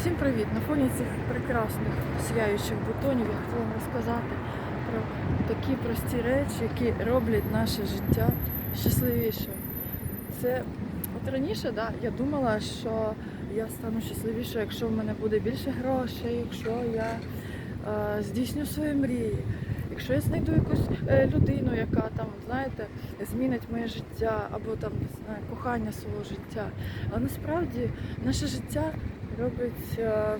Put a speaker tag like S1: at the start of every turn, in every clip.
S1: Всім привіт! На фоні цих прекрасних сяючих бутонів я хотіла вам розказати про такі прості речі, які роблять наше життя щасливішим. Це от раніше да, я думала, що я стану щасливішою, якщо в мене буде більше грошей, якщо я е, здійсню свої мрії. Якщо я знайду якусь е, людину, яка там, знаєте, змінить моє життя або там не знаю, кохання свого життя. А насправді наше життя робить е,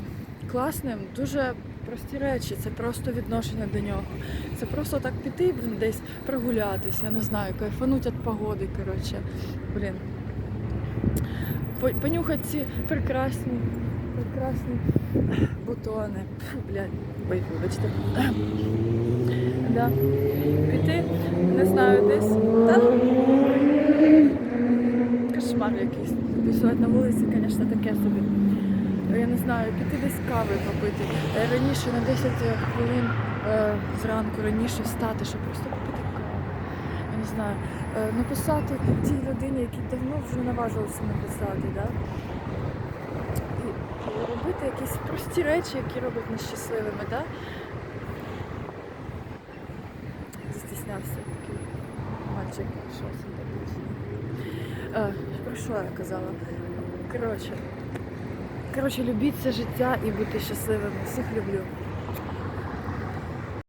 S1: класним дуже прості речі. Це просто відношення до нього. Це просто так піти, блін, десь прогулятись, я не знаю, кайфануть від погоди, коротше. Блін. Понюхати ці прекрасні, прекрасні бутони. Фу, блядь, вибачте. Да. Піти, не знаю, десь. Та кошмар якийсь. Писати на вулиці, звісно, таке собі. Я не знаю, піти десь кави попити. Е, Раніше на 10 хвилин е, зранку раніше встати, щоб просто попити каву. Я не знаю. Е, написати тій людині, які давно вже наважилися написати, да? І, робити якісь прості речі, які роблять нас щасливими, да? Застіснявся такий мальчик, що симпатичний. Е, про що я казала? Коротше, коротше, любіть це життя і бути щасливими. Всіх люблю.